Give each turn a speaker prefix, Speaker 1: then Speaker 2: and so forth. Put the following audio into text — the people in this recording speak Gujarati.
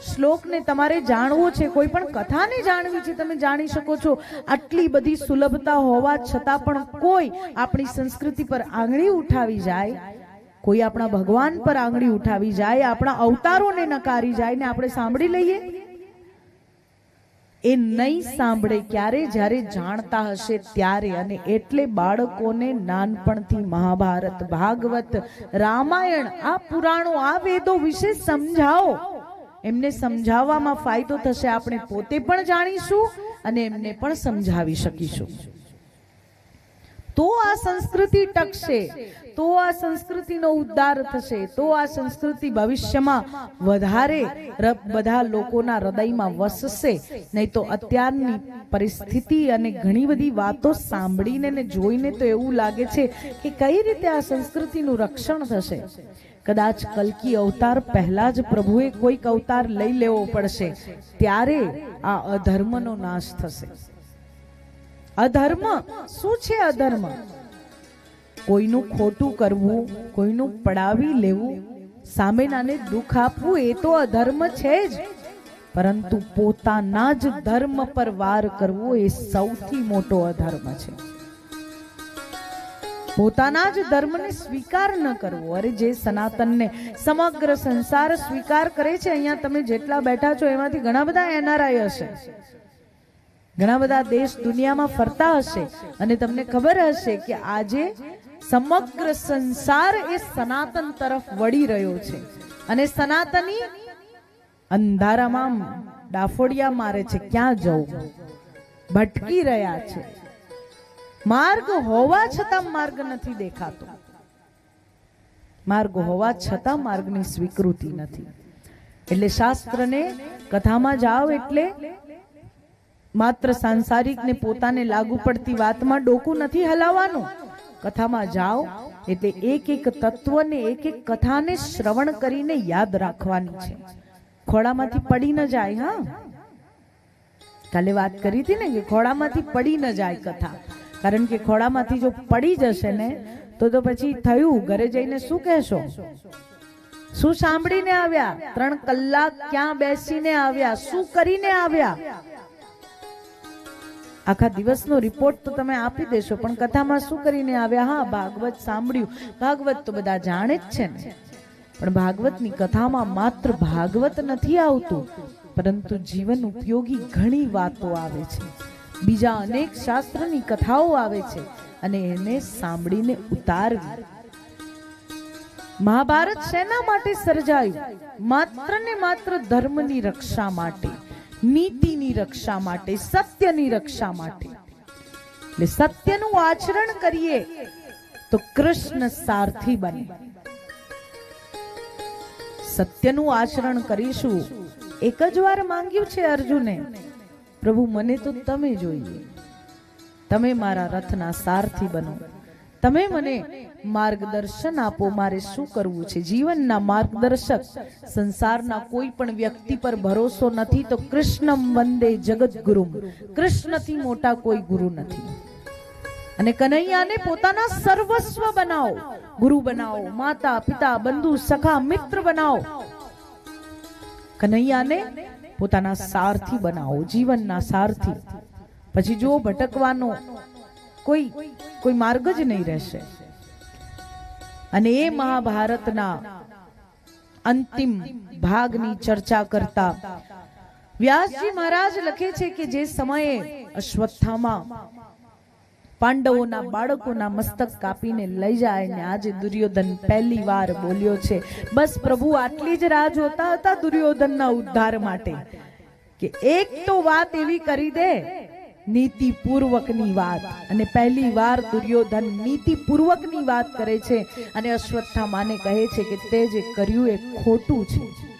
Speaker 1: શ્લોકને તમારે જાણવો છે, કોઈ પણ કથાને જાણવી છે, તમે જાણી શકો છો. આટલી બધી સુલભતા હોવા છતાં પણ કોઈ આપણી સંસ્કૃતિ પર આંગળી ઉઠાવી જાય, કોઈ આપણા ભગવાન પર આંગળી ઉઠાવી જાય, આપણા અવતારોને નકારી જાય ને આપણે સાંભળી લઈએ? એ નહીં સાંભળે ક્યારે? જ્યારે જાણતા હશે ત્યારે. અને એટલે બાળકોને નાનપણથી મહાભારત, ભાગવત, રામાયણ, આ પુરાણો, આ વેદો વિશે સમજાવો. એમને સમજાવવામાં ફાયદો થશે, આપણે પોતે પણ જાણીશું અને એમને પણ સમજાવી શકીશું. તો આ સંસ્કૃતિ ટકશે, તો આ સંસ્કૃતિનો ઉદ્ધાર થશે, તો આ સંસ્કૃતિ ભવિષ્યમાં વધારે બધા લોકોના હૃદયમાં વસશે. નહીં તો અત્યારની પરિસ્થિતિ અને ઘણી બધી વાતો સાંભળીને ને જોઈને તો એવું લાગે છે કે કઈ રીતે આ સંસ્કૃતિનું રક્ષણ થશે? કદાચ કલકી અવતાર પહેલા જ પ્રભુએ કોઈક અવતાર લઈ લેવો પડશે, ત્યારે આ અધર્મનો નાશ થશે. અધર્મ? શું છે અધર્મ? કોઈનું ખોટું કરવું, કોઈનું પડાવી લેવું, સામેનાને દુઃખ આપવું, એ તો અધર્મ છે જ. પરંતુ પોતાના જ ધર્મ પર વાર કરવો એ સૌથી મોટો અધર્મ છે. પોતાના જ ધર્મને સ્વીકાર ન કરવો. અરે, જે સનાતનને સમગ્ર સંસાર સ્વીકાર કરે છે, અહીંયા તમે જેટલા બેઠા છો, એમાંથી ઘણા બધા એનઆરઆઈ હશે. ઘણા બધા દેશ દુનિયામાં ફરતા હશે. અને તમને ખબર હશે કે આજે સમગ્ર સંસાર એ સનાતન તરફ વળી રહ્યો છે. અને સનાતની અંધારામાં ડાફોડિયા મારે છે, ક્યાં જવું? ભટકી રહ્યા છે. માર્ગ હોવા છતાં માર્ગ નથી દેખાતો. માર્ગ હોવા છતાં માર્ગની સ્વીકૃતિ નથી. એટલે શાસ્ત્રને કથામાં જાઓ એટલે માત્ર સાંસારિક ને પોતાને લાગુ પડતી વાતમાં ડોકું નથી હલાવવાનું. કથામાં જાઓ એટલે એક એક તત્વને, એક એક કથાને શ્રવણ કરીને યાદ રાખવાની છે. ખોળામાંથી પડી ન જાય, હા? કાલે વાત કરી હતી ને કે ખોળામાંથી પડી ન જાય કથા. કારણ કે ખોળામાંથી જો પડી જશે ને, તો તો પછી થયું. ઘરે જઈને શું કહેશો? શું સાંભળીને આવ્યા? ત્રણ કલાક ક્યાં બેસીને આવ્યા? શું કરીને આવ્યા? આખા દિવસનો રિપોર્ટ તો તમે આપી દેશો, પણ કથામાં શું કરીને આવ્યા? હા, ભાગવત સાંભળ્યું. ભાગવત તો બધા જાણે જ છે ને. પણ ભાગવતની કથામાં માત્ર ભાગવત નથી આવતું, પરંતુ જીવન ઉપયોગી ઘણી વાતો આવે છે. બીજા અનેક શાસ્ત્રની કથાઓ આવે છે અને એને સાંભળીને ઉતારવી. મહાભારત શેના માટે સર્જાયું? માત્ર ને માત્ર ધર્મની રક્ષા માટે, નીતિની રક્ષા માટે, સત્યની રક્ષા માટે. એટલે સત્યનું આચરણ કરીએ તો કૃષ્ણ સારથી બને. સત્યનું આચરણ કરીશું. એક જ વાર માંગ્યું છે અર્જુને? પ્રભુ, મને તો તમે જોઈએ. તમે મારા રથના સારથી બનો. તમે મને માર્ગદર્શન આપો મારે શું કરવું છે? જીવનના માર્ગદર્શક, સંસારના કોઈ પણ વ્યક્તિ પર ભરોસો નથી તો કૃષ્ણમ વંદે જગત ગુરુ કૃષ્ણથી મોટા કોઈ ગુરુ નથી. અને કનૈયાને પોતાના સર્વસ્વ બનાવો. ગુરુ બનાવો, માતા, પિતા, બંધુ, સખા, મિત્ર બનાવો. કનૈયાને પોતાના સારથી બનાવો, જીવનના સારથી. પછી જો ભટકવાનો કોઈ કોઈ માર્ગ જ નહીં રહેશે. અને એ મહાભારતના અંતિમ ભાગની ચર્ચા કરતા વ્યાસજી મહારાજ લખે છે કે જે સમયે અશ્વત્થામાં પાંડવોના બાળકોના મસ્તક કાપીને લઈ જાય ને આજે દુર્યોધન પહેલી વાર બોલ્યો છે. બસ પ્રભુ, આટલી જ રાહ જોતા હતા દુર્યોધનના ઉદ્ધાર માટે કે એક તો વાત એવી કરી દે નીતિ પૂર્વકની વાત. અને પહેલી વાર દુર્યોધન નીતિ પૂર્વકની વાત કરે છે. અને અશ્વત્થામાને કહે છે કે તે જે કર્યું એ ખોટું છે.